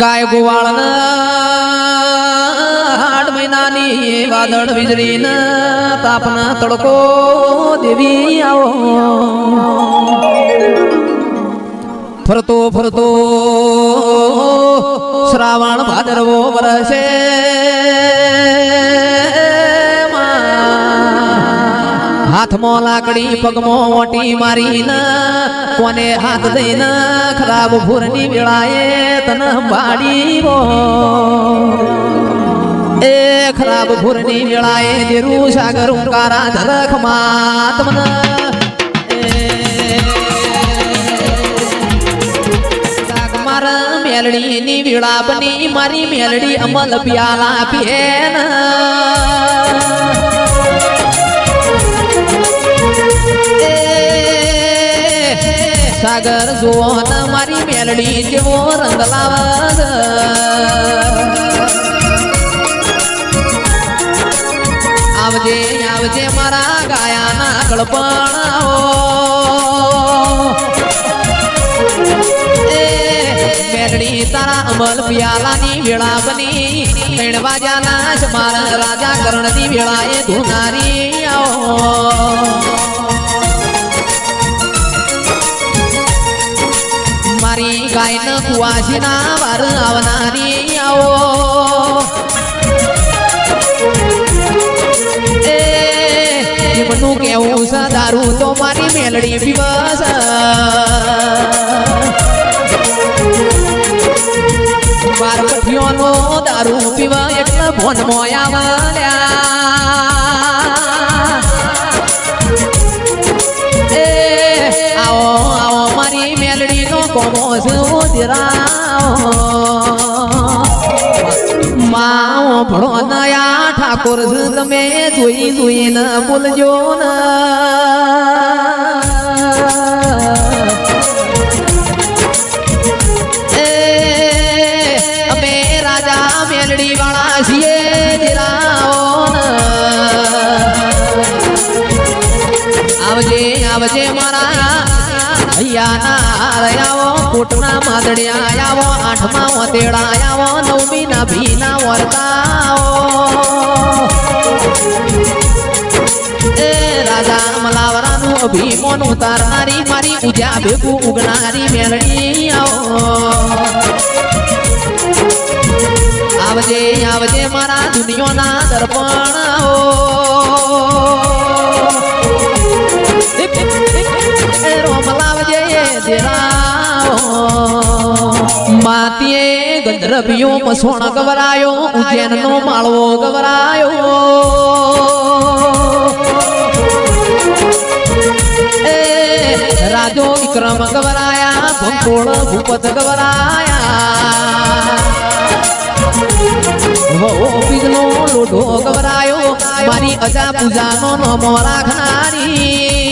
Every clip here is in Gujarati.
ગાય ગોવાળ આઠ મહિનાની વાદળ વીજળી તાપના તડકો દેવી આવો. ફરતો ફરતો શ્રાવણ ભાદરવો વરસે હાથમાં લાકડી પગમાં ઓટી મારીને કોને હાથ દઈને ખરાબ ભૂરની વેળાએ તને બાડી એ ખરાબ ભૂરની વેળાએ દેરું સાગર ઉંકારા ધરખ માતમન મેલડી ની વિળાપની મારી મેલડી અમલ પ્યાલા પીએન સાગર જુઓ ન મારી મેલડી જેવો રંગ લાવદ આવજે આવજે મારા ગાયાના કળપણાઓ. એ મેલડી તારા અમલ પિયાલાની વેળા બની. ત્રણ વાગ્યાના જ મારા રાજા કર્ણની વેળાએ ધુનારી આવો. મારી ગાયન કુવાસીના વાર આવનારી આવો. એમનું કેવું દારૂ તો મારી મેલડી પીવાસ બાર કઠિયોનો દારૂ પીવા એટલે ભોન મોયા એ નો કોમો સુધરાવો માઓ ભણો નયા ઠાકોર તમે જોઈ જોઈને બોલજો ને અમે રાજા મેલડી વાળા છીએ આવજે આવજે મારા હૈયાના આવો કોટના માદડિયા આવો આઠમા ઓતેડા આવો નવમી ના ભીના વર્તાઓ એ રાજા મલાવરાનું અભિમોન ઉતારનારી મારી પૂજા ભેગું ઉગનારી મેલડી આવો. ગંધર્ભીઓ મસોણ ગવરાયો, ઉજ્જૈનનો માળવો ગવરાયો. રાજો વિક્રમ ગવરાયા ભંકોળ ભૂપત ગવરાયા. લોઢો ગવરાયો, મારી અજા પૂજાનો નમો રાખનારી.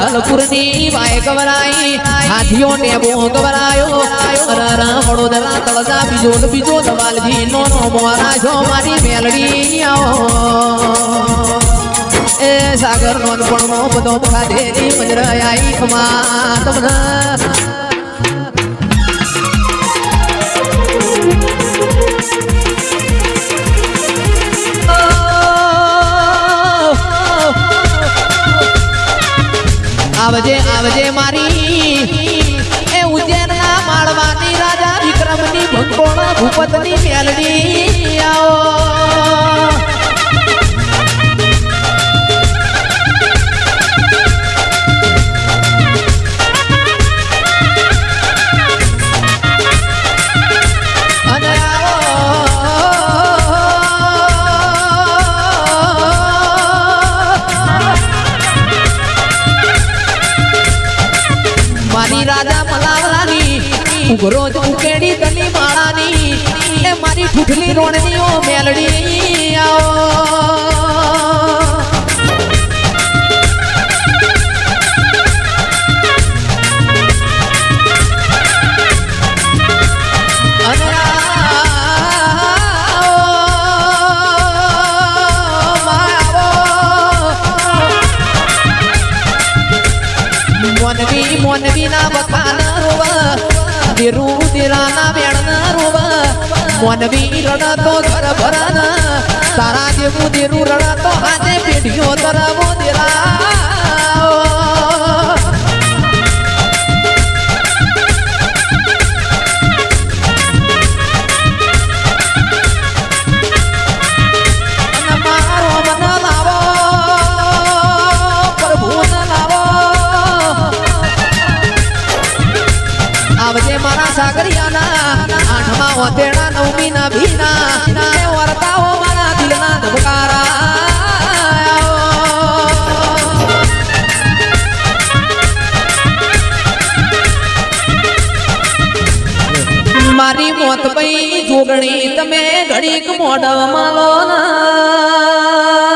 જાલપુરની વાય ગવરાઈ હાથીઓ નેબો ગવરાયો. અરર વડોદરા તળજા બીજો ને બીજો દવાલજી નો નો મોરા છો મારી મેલડી આવો. એ સાગર નો પણ બધો ખાધેરી મજરાઈ ખમા તમને આવજે મારી. એ ઉજ્જૈનના માળવાની રાજા વિક્રમની ભંકોળ ભૂપતની મેલડી. આવો. મોનવી મોનવી ના બખાન રૂવ દીરુ દીરા ના વેણ રૂવ મોનવી રડતો ઘર ભરાના તારા જેવું દીરુ રડતો આજે પેઢીઓ તરવો નવમીના ભીના એ વર્તાઓ મારા દિલના ધબકારા મારી મોત પઈ જોગણી તમે ઘડીક મોઢમાં માલો વેળા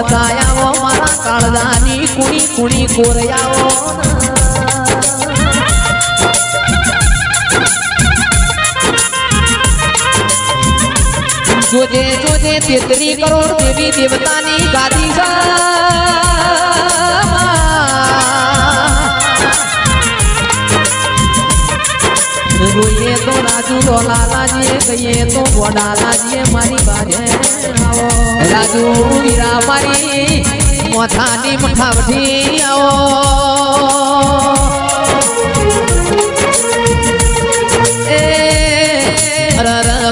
ભીનાઓ વરદાયાઓ મારા કાળદાની કુણી કુણી કોરયાઓ જોજે જોજે, તેત્રી કરોડ દેવી દેવતાની ગાદી છે રાજુ લાલાજીએ કહીએ તો ગોડાલાજીએ મારી બાજે રાજુ વીરા મારી મોથાની મઠાવઠી આવો.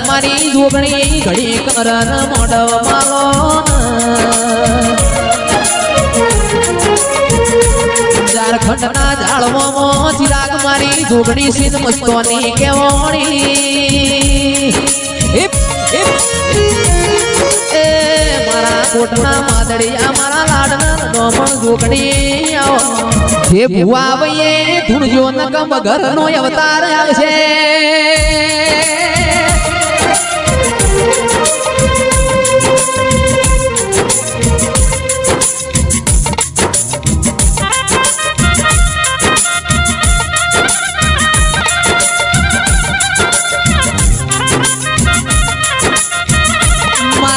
મારી જોગણી ઘડી કર મોડવ માલો ઝારખંડના ઝાડવામાં ચિરાગ મારી જોગણી સીધ મસ્તોની કેવણી. એ મારા કોટના માદડિયા મારા લાડના નોમણ જોગણી જે ભુવા આવીએ ધૂણજો નકમ ઘરનો અવતાર આવશે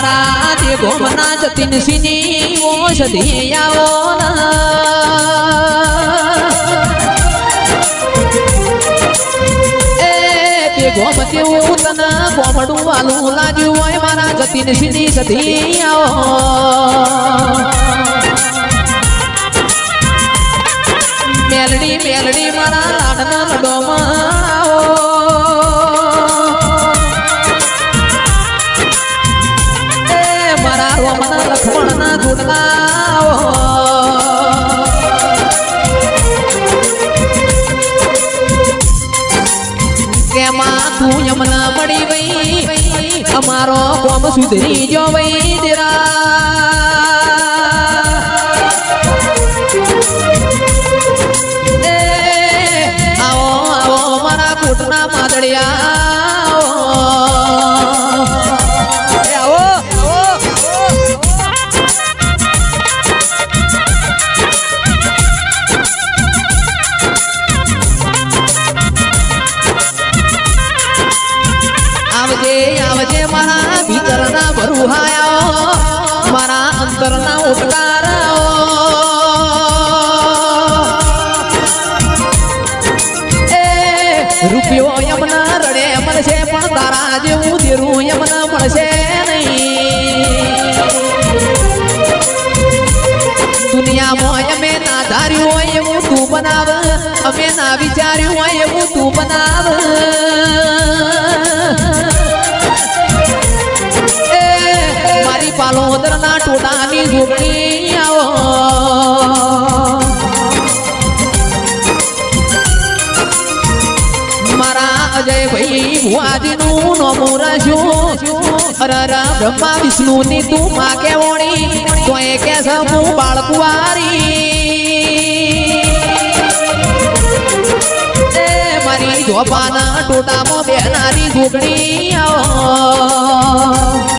મારા તે ગોમના જતીન સિની ઓષધી આવો ગોમ તેવું તને ગોમડું વાલું લાગ્યું હોય મારા જતીન સિની સધી આવો મેલડી મેલડી મારા લાડના લડોમાં તું યમના મળી વઈ અમારો કોમ સુધરી જો વઈ દેરા. અંતરના ઉપકારાઓ. એ રૂપિયો યમના રડે મળશે પણ તારા જેવું દેરું યમના મળશે દુનિયામાં અમે ના ધાર્યું હોય એવું તું બનાવ, અમે ના વિચાર્યું હોય એવું તું બનાવ. અજય ભાઈ ભુવાજીનું નોમું રાખ્યું. અરરા બ્રહ્મા વિષ્ણુની તું માં કેવણી તો એ કે હું બાળકુવારી. મારી જોપાના ટોટામાં બેનારી આવો.